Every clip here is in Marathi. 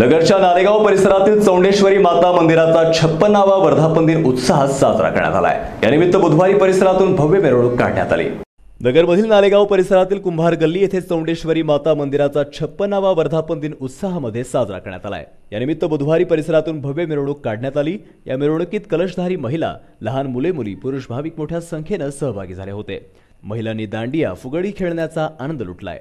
नगरच्या नालेगाव परिसरातील चौंडेश्वरी माता मंदिराचा छप्पनावा वर्धापन दिन उत्साहात साजरा करण्यात आलाय. यानिमित्त बुधवारी परिसरातून भव्य मिरवणूक काढण्यात आली. नगरमधील नालेगाव परिसरातील कुंभार गल्ली येथे चौंडेश्वरी माता मंदिराचा छप्पनावा वर्धापन दिन उत्साहामध्ये साजरा करण्यात आलाय. यानिमित्त बुधवारी परिसरातून भव्य मिरवणूक काढण्यात आली. या मिरवणुकीत कलशधारी महिला लहान मुले मुली पुरुष भाविक मोठ्या संख्येनं सहभागी झाले होते. महिलांनी दांडिया फुगडी खेळण्याचा आनंद लुटलाय.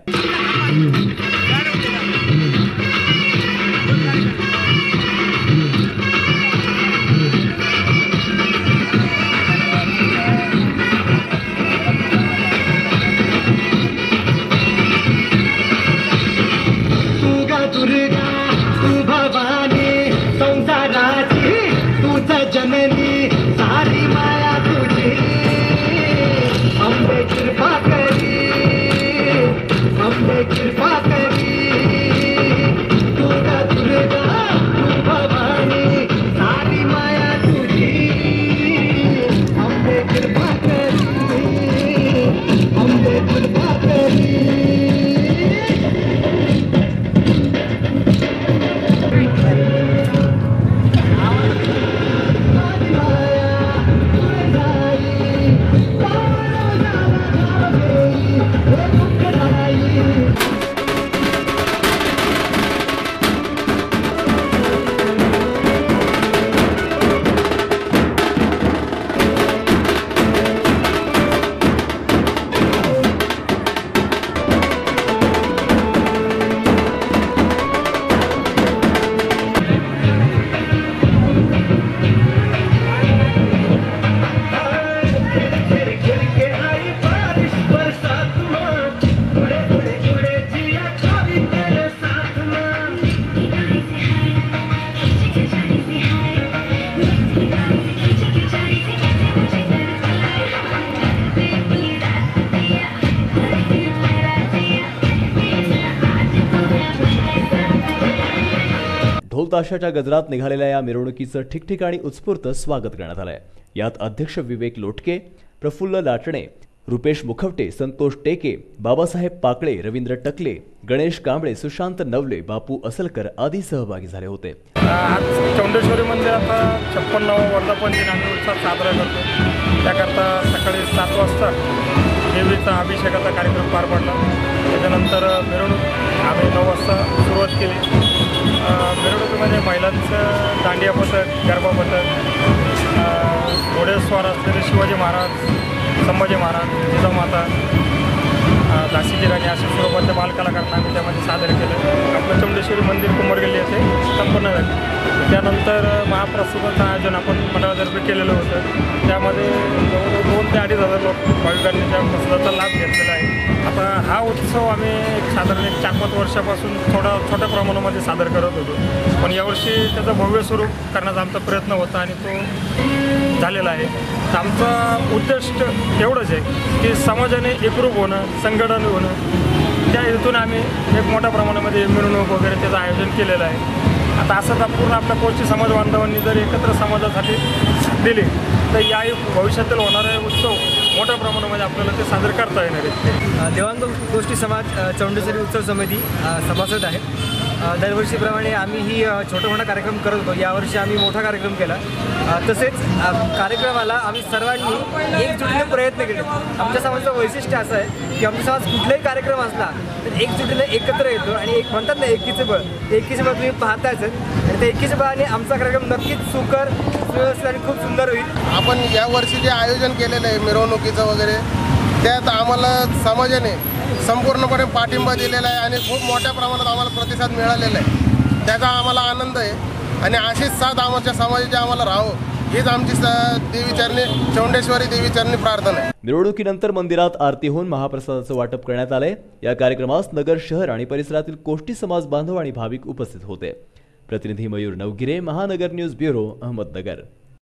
ढोलताशाच्या गजरात निघालेल्या या मिरवणुकीचं ठिकठिकाणी उत्स्फूर्त स्वागत करण्यात आलंय. यात अध्यक्ष विवेक लोटके प्रफुल्ल लाटणे रुपेश मुखवटे संतोष टेके बाबासाहेब पाकळे रवींद्र टकले गणेश कांबळे सुशांत नवले बापू असलकर आदी सहभागी झाले होते. आज चौंडेश्वरी आता छप्पन्नावा वर्धापन दिन आम्ही उत्साहात साजरा करतो त्याकरता सकाळी सात वाजता देवीचा अभिषेकाचा कार्यक्रम पार पडला. त्याच्यानंतर मिरवणूक आम्ही नऊ वाजता सुरुवात केली. मिरवणुकीमध्ये महिलांचं दांडिया पथक गरबा पथक घोडेस्वार असलेले शिवाजी महाराज संभाजी महाराज जिजामाता झाशीची राणी अशा स्वरूपाच्या बालकलाकारांना आम्ही त्यामध्ये सादर केलं. आपलं चमडेश्वरी मंदिर कुंभरगल्ली येथे संपन्न झाले. त्यानंतर महाप्रसादाचं आयोजन आपण मंडळातर्फे केलेलं होतं. त्यामध्ये जवळजवळ दोन ते अडीच हजार लोक भाविकांनी त्या प्रसादाचा लाभ घेतलेला आहे. आता हा उत्सव आम्ही एक साधारण एक चार पाच वर्षापासून थोडा छोट्या प्रमाणामध्ये सादर करत होतो. पण यावर्षी त्याचं भव्य स्वरूप करण्याचा आमचा प्रयत्न होता आणि तो झालेला आहे. तर आमचा उद्दिष्ट एवढंच आहे की समाजाने एकरूप होणं संघटन होणं. त्या हेतून आम्ही एक मोठ्या प्रमाणामध्ये मिरवणूक वगैरे त्याचं आयोजन केलेलं आहे. आता असंच पूर्ण आपल्या कोची समाज बांधवांनी जर एकत्र समाजासाठी दिले दिली तर या भविष्यातील होणारे उत्सव मोठ्या प्रमाणामध्ये आपल्याला ते साजरे करता येणार आहेत देवांग गोष्टी समाज चौंडेश्वरी उत्सव समिती सभासद आहे दरवर्षीप्रमाणे आम्ही ही छोटा मोठा कार्यक्रम करत होतो. यावर्षी आम्ही मोठा कार्यक्रम केला. तसेच कार्यक्रमाला आम्ही सर्वांनी एकजुटीने प्रयत्न केले. आमच्या समाजाचं वैशिष्ट्य असं आहे की आमचा समाज कुठलाही कार्यक्रम असला तर एकजुटीने एकत्र येतो आणि एक म्हणतात ना एकीचं बळ. एकीचं बळ तुम्ही पाहतायच. आणि त्या एकीच्या बळाने आमचा कार्यक्रम नक्कीच सुकर सुव्यवस्थित आणि खूप सुंदर होईल. आपण यावर्षी जे आयोजन केलेलं आहे मिरवणुकीचं वगैरे त्यात आम्हाला समाजाने संपूर्णपणे पाठिंबा दिलेला आहे आणि खूप मोठ्या प्रमाणात आम्हाला प्रतिसाद मिळालेला आहे. त्याचा आम्हाला आनंद आहे आणि अशीच साथ आमच्या समाजाची आम्हाला राहो हीच आमची देवीचरणी चौंडेश्वरी देवीचरणी प्रार्थना आहे. निवडणुकीनंतर मंदिरात आरती होऊन महाप्रसादाचं वाटप करण्यात आलंय. या कार्यक्रमास नगर शहर आणि परिसरातील कोष्टी समाज बांधव आणि भाविक उपस्थित होते. प्रतिनिधी मयूर नवगिरे महानगर न्यूज ब्युरो अहमदनगर.